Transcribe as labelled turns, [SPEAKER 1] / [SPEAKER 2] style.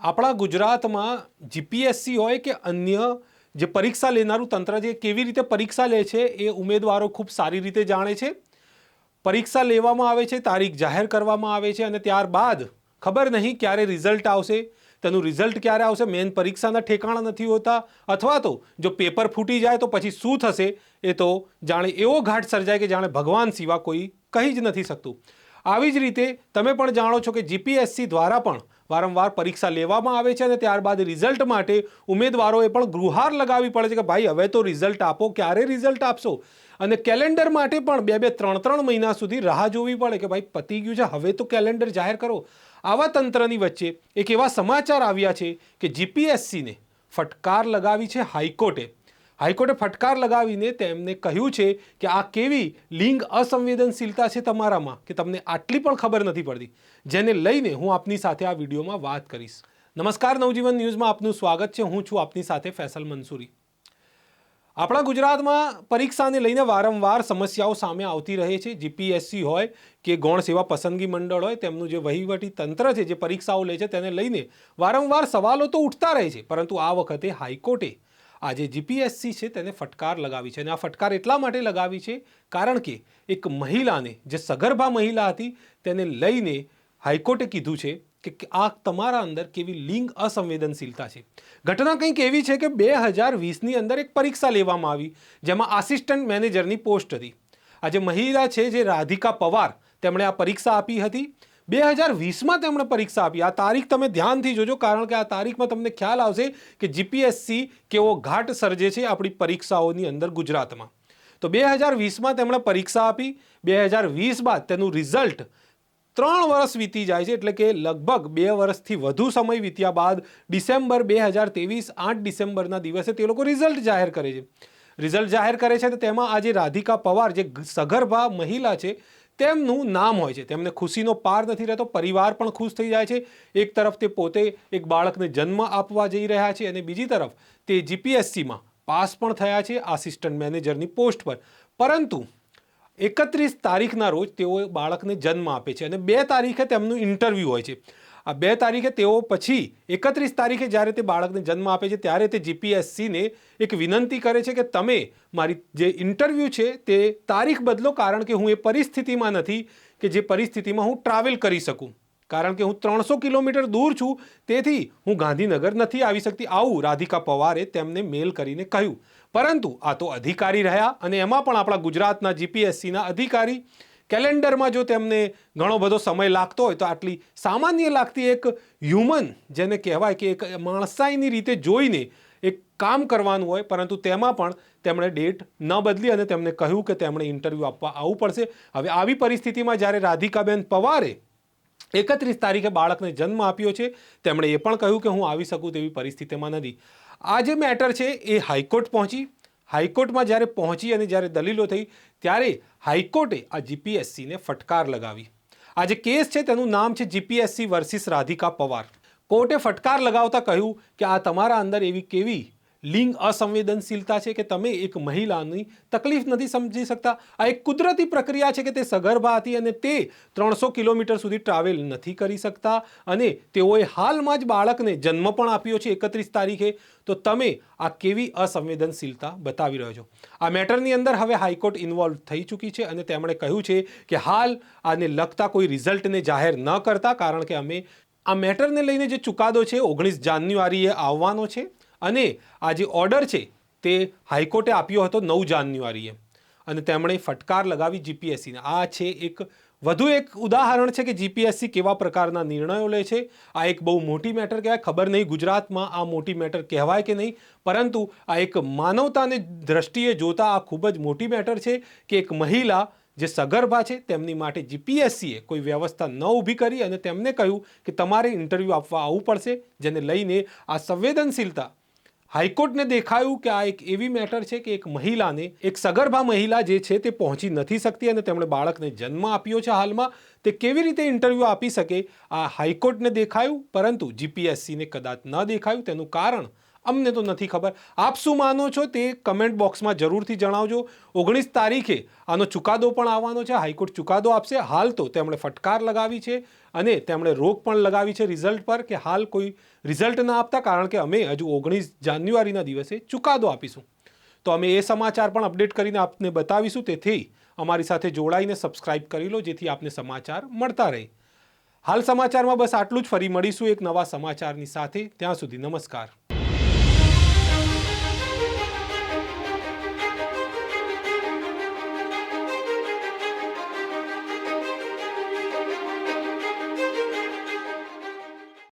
[SPEAKER 1] આપણા ગુજરાતમાં જીપીએસસી હોય કે અન્ય જે પરીક્ષા લેનારું તંત્ર જે કેવી રીતે પરીક્ષા લે છે, એ ઉમેદવારો ખૂબ સારી રીતે જાણે છે. પરીક્ષા લેવામાં આવે છે, તારીખ જાહેર કરવામાં આવે છે અને ત્યારબાદ ખબર નહીં ક્યારે રિઝલ્ટ આવશે. તેનું રિઝલ્ટ ક્યારે આવશે? મેન પરીક્ષાના ઠેકાણા નથી હોતા. અથવા તો જો પેપર ફૂટી જાય તો પછી શું થશે? એ તો જાણે એવો ઘાટ સર્જાય કે જાણે ભગવાન સિવા કોઈ કહી જ નથી શકતું. આવી જ રીતે તમે પણ જાણો છો કે જીપીએસસી દ્વારા પણ વારંવાર પરીક્ષા લેવામાં આવે છે અને ત્યારબાદ રિઝલ્ટ માટે ઉમેદવારોએ પણ ગૃહાર લગાવવી પડે છે કે ભાઈ, હવે તો રિઝલ્ટ આપો, ક્યારે રિઝલ્ટ આપશો? અને કેલેન્ડર માટે પણ બે બે ત્રણ ત્રણ મહિના સુધી રાહ જોવી પડે કે ભાઈ, પતી ગયું છે, હવે તો કેલેન્ડર જાહેર કરો. આવા તંત્રની વચ્ચે એક એવા સમાચાર આવ્યા છે કે જીપીએસસીને ફટકાર લગાવી છે હાઈકોર્ટે. હાઈકોર્ટે ફટકાર લગાવીને તેમને કહ્યું છે કે આ કેવી લિંગ અસંવેદનશીલતા છે તમારામાં કે તમને આટલી પણ ખબર નથી પડતી. જેને લઈને હું આપની સાથે આ વિડીયોમાં વાત કરીશ. નમસ્કાર, નવજીવન ન્યૂઝમાં આપનું સ્વાગત છે. હું છું આપની સાથે ફેસલ મંસૂરી. આપણા ગુજરાતમાં પરીક્ષાને લઈને વારંવાર સમસ્યાઓ સામે આવતી રહે છે. જીપીએસસી હોય કે ગૌણ સેવા પસંદગી મંડળ હોય, તેમનું જે વહીવટી તંત્ર છે, જે પરીક્ષાઓ લે છે, તેને લઈને વારંવાર સવાલો તો ઉઠતા રહે છે. પરંતુ આ વખતે હાઈકોર્ટે આજે જીપીએસસી છે તેને ફટકાર લગાવી છે અને આ ફટકાર એટલા માટે લગાવી છે કારણ કે એક મહિલાને, જે સગર્ભા મહિલા હતી, તેને લઈને હાઈકોર્ટે કીધું છે કે આ તમારા અંદર કેવી લિંગ અસંવેદનશીલતા છે. ઘટના કંઈક એવી છે કે બે હજાર વીસની અંદર એક પરીક્ષા લેવામાં આવી, જેમાં આસિસ્ટન્ટ મેનેજરની પોસ્ટ હતી. આ જે મહિલા છે, જે રાધિકા પવાર, તેમણે આ પરીક્ષા આપી હતી. બે હજાર વીસમાં તેમણે પરીક્ષા આપી. આ તારીખ તમે ધ્યાનથી જોજો, કારણ કે આ તારીખમાં તમને ખ્યાલ આવશે કે જીપીએસસી કેવો ઘાટ સર્જે છે આપણી પરીક્ષાઓની અંદર ગુજરાતમાં. તો બે હજાર વીસમાં તેમણે પરીક્ષા આપી. બે હજાર વીસ બાદ તેનું રિઝલ્ટ ત્રણ વર્ષ વીતી જાય છે, એટલે કે લગભગ બે વર્ષથી વધુ સમય વીત્યા બાદ ડિસેમ્બર બે હજાર ત્રેવીસ, આઠ ડિસેમ્બરના દિવસે તે લોકો રિઝલ્ટ જાહેર કરે છે. રિઝલ્ટ જાહેર કરે છે, તો તેમાં આજે રાધિકા પવાર, જે સગર્ભા મહિલા છે તેમનું નામ હોય છે. તેમને ખુશીનો પાર નથી રહેતો, પરિવાર પણ ખુશ થઈ જાય છે. એક તરફ તે પોતે એક બાળકને જન્મ આપવા જઈ રહ્યા છે અને બીજી તરફ તે જીપીએસસીમાં પાસ પણ થયા છે આસિસ્ટન્ટ મેનેજરની પોસ્ટ પર. પરંતુ એકત્રીસ તારીખના રોજ તેઓ બાળકને જન્મ આપે છે અને બે તારીખે તેમનું ઇન્ટરવ્યૂ હોય છે. આ બે તારીખે તેઓ પછી એકત્રીસ તારીખે જ્યારે તે બાળકને જન્મ આપે છે, ત્યારે તે જીપીએસસીને એક વિનંતી કરે છે કે તમે મારી જે ઇન્ટરવ્યૂ છે તે તારીખ બદલો, કારણ કે હું એ પરિસ્થિતિમાં નથી કે જે પરિસ્થિતિમાં હું ટ્રાવેલ કરી શકું. કારણ કે હું ત્રણસો કિલોમીટર દૂર છું, તેથી હું ગાંધીનગર નથી આવી શકતી. આવું રાધિકા પવારે તેમને મેલ કરીને કહ્યું. પરંતુ આ તો અધિકારી રહ્યા અને એમાં પણ આપણા ગુજરાતના જીપીએસસીના અધિકારી કેલેન્ડરમાં જો તેમને ઘણો બધો સમય લાગતો હોય તો આટલી સામાન્ય લાગતી એક હ્યુમન જેને કહેવાય કે એક માણસાઈની રીતે જોઈને એક કામ કરવાનું હોય, પરંતુ તેમાં પણ તેમણે ડેટ ન બદલી અને તેમને કહ્યું કે તેમણે ઇન્ટરવ્યૂ આપવા આવવું પડશે. હવે આવી પરિસ્થિતિમાં જ્યારે રાધિકાબેન પવારે એકત્રીસ તારીખે બાળકને જન્મ આપ્યો છે, તેમણે એ પણ કહ્યું કે હું આવી શકું તેવી પરિસ્થિતિમાં નથી. આ જે મેટર છે એ હાઈકોર્ટ પહોંચી. હાઈકોર્ટમાં જ્યારે પહોંચી અને જ્યારે દલીલો થઈ, ત્યારે હાઈકોર્ટે આ જીપીએસસીને ફટકાર લગાવી. આ જે કેસ છે, તેનું નામ છે જીપીએસસી વર્સિસ રાધિકા પવાર. કોર્ટે ફટકાર લગાવતા કહ્યું કે આ તમારા અંદર એવી કેવી લિંગ અસંવેદનશીલતા છે કે તમે એક મહિલાની તકલીફ નથી સમજી શકતા? આ એક કુદરતી પ્રક્રિયા છે કે તે સગર્ભા હતી અને તે ત્રણસો કિલોમીટર સુધી ટ્રાવેલ નથી કરી શકતા અને તેઓએ હાલમાં જ બાળકને જન્મ પણ આપ્યો છે એકત્રીસ તારીખે. તો તમે આ કેવી અસંવેદનશીલતા બતાવી રહ્યો છો? આ મેટરની અંદર હવે હાઈકોર્ટ ઇન્વોલ્વ થઈ ચૂકી છે અને તેમણે કહ્યું છે કે હાલ આને લગતા કોઈ રિઝલ્ટને જાહેર ન કરતા, કારણ કે અમે આ મેટરને લઈને જે ચુકાદો છે, ઓગણીસ જાન્યુઆરીએ આવવાનો છે. અને આ જે ઓર્ડર છે, તે હાઈકોર્ટે આપ્યો હતો નવ જાન્યુઆરીએ. અને તેમણે ફટકાર લગાવી જીપીએસસીને આ છે એક, વધુ એક ઉદાહરણ છે કે જીપીએસસી કેવા પ્રકારના નિર્ણયો લે છે? આ એક બહુ મોટી મેટર કહેવાય. ખબર નહીં ગુજરાતમાં આ મોટી મેટર કહેવાય કે નહીં. પરંતુ આ એક માનવતાને દ્રષ્ટિએ જોતા આ ખૂબ જ મોટી મેટર છે કે એક મહિલા જે સગર્ભા છે, તેમની માટે જીપીએસસીએ કોઈ વ્યવસ્થા ન ઊભી કરી અને તેમને કહ્યું કે તમારે ઇન્ટરવ્યૂ આપવા આવવું પડશે, જેને લઈને આ સંવેદનશીલતા હાઈકોર્ટને દેખાયું કે આ એક એવી મેટર છે કે એક મહિલાને, એક સગર્ભા મહિલા જે છે તે પહોંચી નથી શકતી અને તેમણે બાળકને જન્મ આપ્યો છે હાલમાં. તે કેવી રીતે ઇન્ટરવ્યૂ આપી શકે? આ હાઈકોર્ટને દેખાયું, પરંતુ જીપીએસસીને કદાચ ન દેખાયું. તેનું કારણ અમને તો નથી ખબર. આપ શું માનો છો તે કમેન્ટ બોક્સમાં જરૂરથી જણાવજો. ઓગણીસ તારીખે આનો ચુકાદો પણ આવવાનો છે. હાઈકોર્ટ ચુકાદો આપશે. હાલ તો તેમણે ફટકાર લગાવી છે અને તેમણે રોક પણ લગાવી છે રિઝલ્ટ પર કે હાલ કોઈ રિઝલ્ટ ના આપતા કારણ કે અમે હજુ ઓગણીસ જાન્યુઆરીના દિવસે ચુકાદો આપીશું. તો અમે એ સમાચાર પણ અપડેટ કરીને આપને બતાવીશું. તેથી અમારી સાથે જોડાઈને સબસ્ક્રાઇબ કરી લો જેથી આપને સમાચાર મળતા રહે. હાલ સમાચારમાં બસ આટલું જ. ફરી મળીશું એક નવા સમાચારની સાથે. ત્યાં સુધી નમસ્કાર.